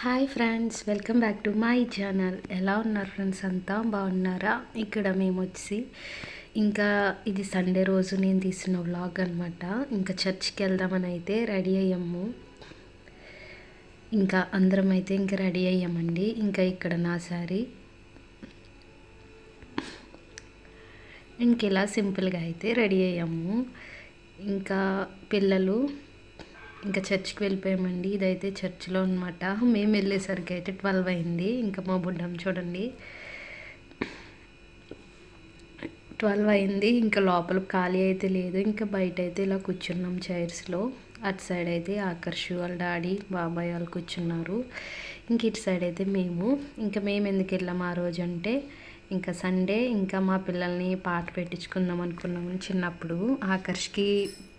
Hi friends welcome back to my channel. ఎలా ఉన్నారు friends? అంతా బాగున్నారా? ఇక్కడ మేము వచ్చి ఇంకా ఇది సండే రోజు నేను తీసిన వ్లాగ్ అనమాట ఇంకా చర్చ్కి వెళ్దామని అయితే రెడీ అయ్యాము. ఇంకా అందరం అయితే ఇంకా రెడీ అయ్యామండి. ఇంకా ఇక్కడ నా సారీ ఇంక ఇలా సింపుల్గా అయితే రెడీ అయ్యాము. ఇంకా పిల్లలు ఇంకా చర్చ్కి వెళ్ళిపోయామండి. ఇదైతే చర్చ్లో అనమాట మేము వెళ్ళేసరికి అయితే ట్వెల్వ్ అయింది. ఇంకా మా బుడ్డం చూడండి. ట్వెల్వ్ అయింది. ఇంకా లోపల ఖాళీ అయితే లేదు. ఇంకా బయట అయితే ఇలా కూర్చున్నాం చైర్స్లో. అటు సైడ్ అయితే ఆకర్షు వాళ్ళ డాడీ బాబాయ్ వాళ్ళు కూర్చున్నారు. ఇంక ఇటు సైడ్ అయితే మేము. ఇంకా మేము ఎందుకు వెళ్ళాము ఆ రోజు అంటే ఇంకా సండే ఇంకా మా పిల్లల్ని పాట పెట్టించుకుందాం అనుకున్నాము చిన్నప్పుడు. ఆకర్ష్కి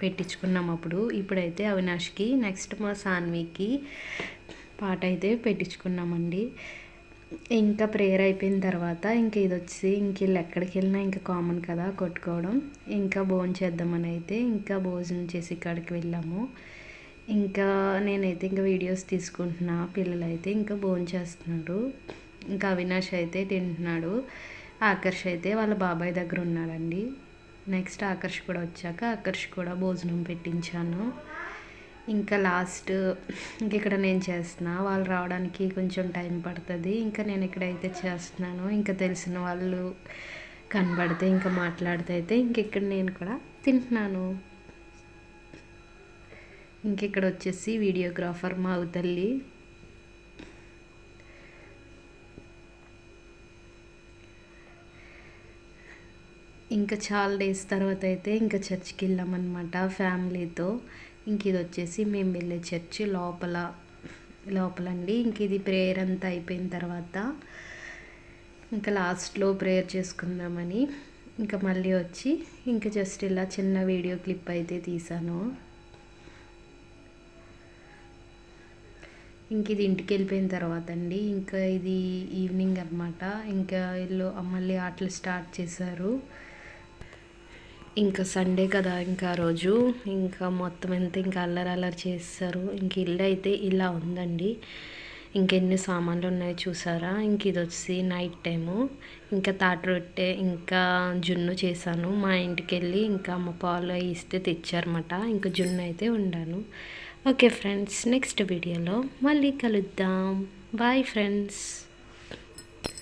పెట్టించుకున్నాం అప్పుడు. ఇప్పుడైతే అవినాష్కి నెక్స్ట్ మా సాన్వికి పాట అయితే పెట్టించుకున్నామండి. ఇంకా ప్రేయర్ అయిపోయిన తర్వాత ఇంకా ఇది వచ్చి ఇంక వీళ్ళు ఎక్కడికి వెళ్ళినా ఇంకా కామన్ కదా కొట్టుకోవడం. ఇంకా భోజనం చేద్దామని అయితే ఇంకా భోజనం చేసి ఇక్కడికి వెళ్ళాము. ఇంకా నేనైతే ఇంకా వీడియోస్ తీసుకుంటున్నా. పిల్లలు అయితే ఇంకా భోజనం చేస్తున్నారు. ఇంకా అవినాష్ అయితే తింటున్నాడు. ఆకర్ష్ అయితే వాళ్ళ బాబాయ్ దగ్గర ఉన్నాడండి. నెక్స్ట్ ఆకర్ష్ కూడా వచ్చాక ఆకర్ష్ కూడా భోజనం పెట్టించాను. ఇంకా లాస్ట్ ఇంక ఇక్కడ నేను చేస్తున్నా. వాళ్ళు రావడానికి కొంచెం టైం పడుతుంది. ఇంకా నేను ఇక్కడైతే చేస్తున్నాను. ఇంకా తెలిసిన వాళ్ళు కనబడితే ఇంకా మాట్లాడితే అయితే ఇంకెక్కడ నేను కూడా తింటున్నాను. ఇంక ఇక్కడ వచ్చేసి వీడియోగ్రాఫర్ మా తల్లి. ఇంకా చాలా డేస్ తర్వాత అయితే ఇంకా చర్చ్కి వెళ్ళామన్నమాట ఫ్యామిలీతో. ఇంక ఇది వచ్చేసి మేము వెళ్ళే చర్చి లోపల లోపలండి. ఇంక ఇది ప్రేయర్ అంతా అయిపోయిన తర్వాత ఇంకా లాస్ట్లో ప్రేయర్ చేసుకుందామని ఇంకా మళ్ళీ వచ్చి ఇంకా జస్ట్ ఇలా చిన్న వీడియో క్లిప్ అయితే తీసాను. ఇంక ఇది ఇంటికి వెళ్ళిపోయిన తర్వాత అండి. ఇంకా ఇది ఈవినింగ్ అనమాట ఇంకా వీళ్ళు మళ్ళీ ఆటలు స్టార్ట్ చేశారు. ఇంకా సండే కదా ఇంకా రోజు. ఇంకా మొత్తం ఎంత ఇంకా అల్లరి అల్లరి చేస్తారు. ఇంక ఇల్లు అయితే ఇలా ఉందండి. ఇంకెన్ని సామాన్లు ఉన్నాయో చూసారా? ఇంక ఇది వచ్చి నైట్ టైము ఇంకా తాట రొట్టె ఇంకా జున్ను చేశాను. మా ఇంటికి వెళ్ళి ఇంకా అమ్మ పాలు ఇస్తే తెచ్చారన్నమాట. ఇంకా జున్ను అయితే ఉండాను ఓకే ఫ్రెండ్స్ నెక్స్ట్ వీడియోలో మళ్ళీ కలుద్దాం. Bye friends